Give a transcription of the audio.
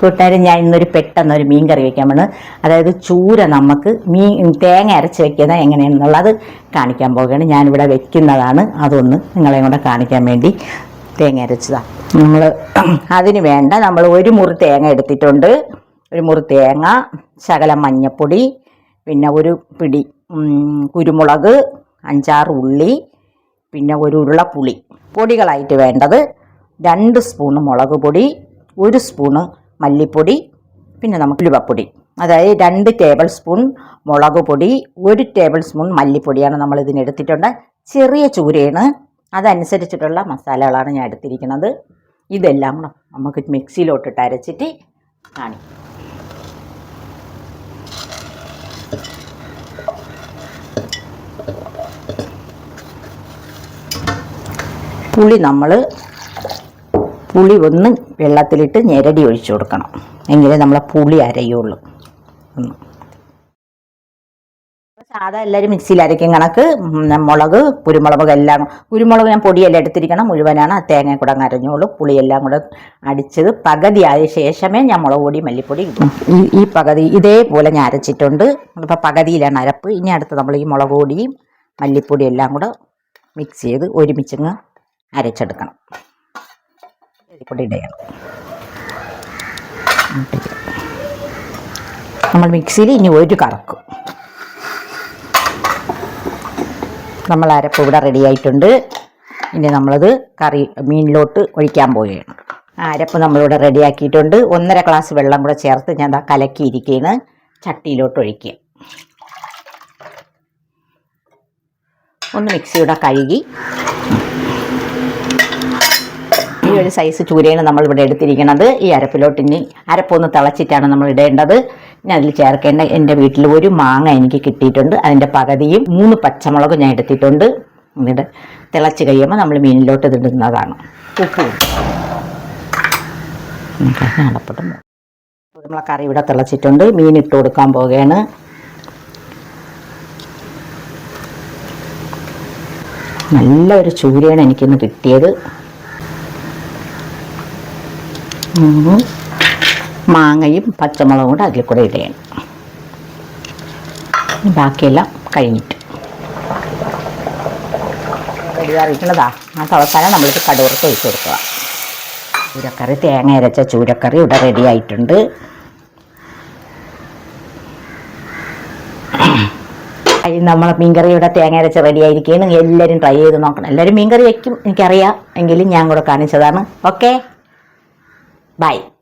കൂട്ടുകാർ ഞാൻ ഇന്നൊരു പെട്ടെന്ന് ഒരു മീൻ കറി വെക്കാൻ പോണ് അതായത് ചൂര നമുക്ക് മീൻ തേങ്ങ അരച്ച് വെക്കുന്നത് എങ്ങനെയാണെന്നുള്ളത് കാണിക്കാൻ പോവുകയാണ്. ഞാനിവിടെ വെക്കുന്നതാണ്. അതൊന്ന് നിങ്ങളെയും കൂടെ കാണിക്കാൻ വേണ്ടി തേങ്ങ അരച്ചതാണ് നമ്മൾ അതിന് വേണ്ട നമ്മൾ ഒരു മുറി തേങ്ങ എടുത്തിട്ടുണ്ട്. ഒരു മുറി തേങ്ങ ശകലം മഞ്ഞപ്പൊടി പിന്നെ ഒരു പിടി കുരുമുളക് അഞ്ചാറ് ഉള്ളി പിന്നെ ഒരു ഉരുള പുളി പൊടികളായിട്ട് വേണ്ടത് രണ്ട് സ്പൂണ് മുളക് പൊടി ഒരു സ്പൂണ് മല്ലിപ്പൊടി പിന്നെ നമുക്ക് ഉലുവപ്പൊടി. അതായത് രണ്ട് ടേബിൾ സ്പൂൺ മുളക് പൊടി ഒരു ടേബിൾ സ്പൂൺ മല്ലിപ്പൊടിയാണ് നമ്മൾ ഇതിനെടുത്തിട്ടുണ്ട് ചെറിയ ചൂരയാണ്. അതനുസരിച്ചിട്ടുള്ള മസാലകളാണ് ഞാൻ എടുത്തിരിക്കുന്നത്. ഇതെല്ലാം കൂടെ നമുക്ക് മിക്സിയിലോട്ടിട്ട് അരച്ചിട്ട് കാണിക്കും. പുളി നമ്മൾ പുളി ഒന്ന് വെള്ളത്തിലിട്ട് ഞെരടി ഒഴിച്ചു കൊടുക്കണം. എങ്കിലേ നമ്മളെ പുളി അരയുള്ളൂ. സാധാ എല്ലാവരും മിക്സിയിൽ അരയ്ക്കും കണക്ക്. മുളക് കുരുമുളക് എല്ലാം. കുരുമുളക് ഞാൻ പൊടിയെല്ലാം എടുത്തിരിക്കണം. മുഴുവനാണ്. ആ തേങ്ങ കൂടെ അങ്ങ് അരഞ്ഞോളൂ. പുളിയെല്ലാം കൂടെ അടിച്ചത് പകുതി ആയ ശേഷമേ ഞാൻ മുളക് പൊടി മല്ലിപ്പൊടി ഇടും. ഈ പകുതി ഇതേപോലെ ഞാൻ അരച്ചിട്ടുണ്ട്. അപ്പോൾ പകുതിയിലാണ് അരപ്പ്. ഇനി അടുത്ത് നമ്മൾ ഈ മുളക് പൊടിയും മല്ലിപ്പൊടിയും എല്ലാം കൂടെ മിക്സ് ചെയ്ത് ഒരുമിച്ചങ്ങ് അരച്ചെടുക്കണം. പൊടി ഇടയാണ് നമ്മൾ മിക്സിയിൽ ഇനി ഒരു കറക്കും. നമ്മൾ അരപ്പ് ഇവിടെ റെഡി ആയിട്ടുണ്ട്. ഇനി നമ്മളത് കറി മീനിലോട്ട് ഒഴിക്കാൻ പോവുകയാണ്. അരപ്പ് നമ്മളിവിടെ റെഡി ആക്കിയിട്ടുണ്ട്. ഒന്നര ഗ്ലാസ് വെള്ളം കൂടെ ചേർത്ത് ഞാൻ ദാ കലക്കിയിരിക്കുകയാണ് ചട്ടിയിലോട്ട് ഒഴിക്കുക. ഒന്ന് മിക്സിയുടെ കഴുകി. ഒരു സൈസ് ചൂരയാണ് നമ്മൾ ഇവിടെ എടുത്തിരിക്കുന്നത്. ഈ അരപ്പിലോട്ട് ഇനി അരപ്പൊന്ന് തിളച്ചിട്ടാണ് നമ്മൾ ഇടേണ്ടത്. ഇനി അതിൽ ചേർക്കേണ്ട എന്റെ വീട്ടിൽ ഒരു മാങ്ങ എനിക്ക് കിട്ടിയിട്ടുണ്ട്. അതിന്റെ പകുതിയും മൂന്ന് പച്ചമുളകും ഞാൻ എടുത്തിട്ടുണ്ട്. എന്നിട്ട് തിളച്ച് കഴിയുമ്പോൾ നമ്മൾ മീനിലോട്ട് ഇതിടുന്നതാണ് ഇടുന്നതാണ്. ഉപ്പ്. അടപ്പട്ടും നമ്മളെ കറി ഇവിടെ തിളച്ചിട്ടുണ്ട്. മീൻ ഇട്ട് കൊടുക്കാൻ പോവുകയാണ്. നല്ലൊരു ചൂരയാണ് എനിക്കിന്ന് കിട്ടിയത്. മാങ്ങയും പച്ചമുളകും കൂടെ അതിൽ കൂടെ ഇനി ബാക്കിയെല്ലാം കഴിഞ്ഞിട്ട്. റെഡിയായിരിക്കണതാ ആ അവസാനം നമ്മളിത് കടുവറുത്ത് ഒഴിച്ച് കൊടുക്കുക. ചൂരക്കറി തേങ്ങ അരച്ച ചൂരക്കറി ഇവിടെ റെഡി ആയിട്ടുണ്ട്. നമ്മളെ മീൻകറി ഇവിടെ തേങ്ങ അരച്ച് റെഡി ആയിരിക്കുകയാണ്. എല്ലാവരും ട്രൈ ചെയ്ത് നോക്കണം. എല്ലാവരും മീൻകറി വയ്ക്കും എനിക്കറിയാം. എങ്കിലും ഞാൻ കൂടെ കാണിച്ചതാണ്. Okay Bye.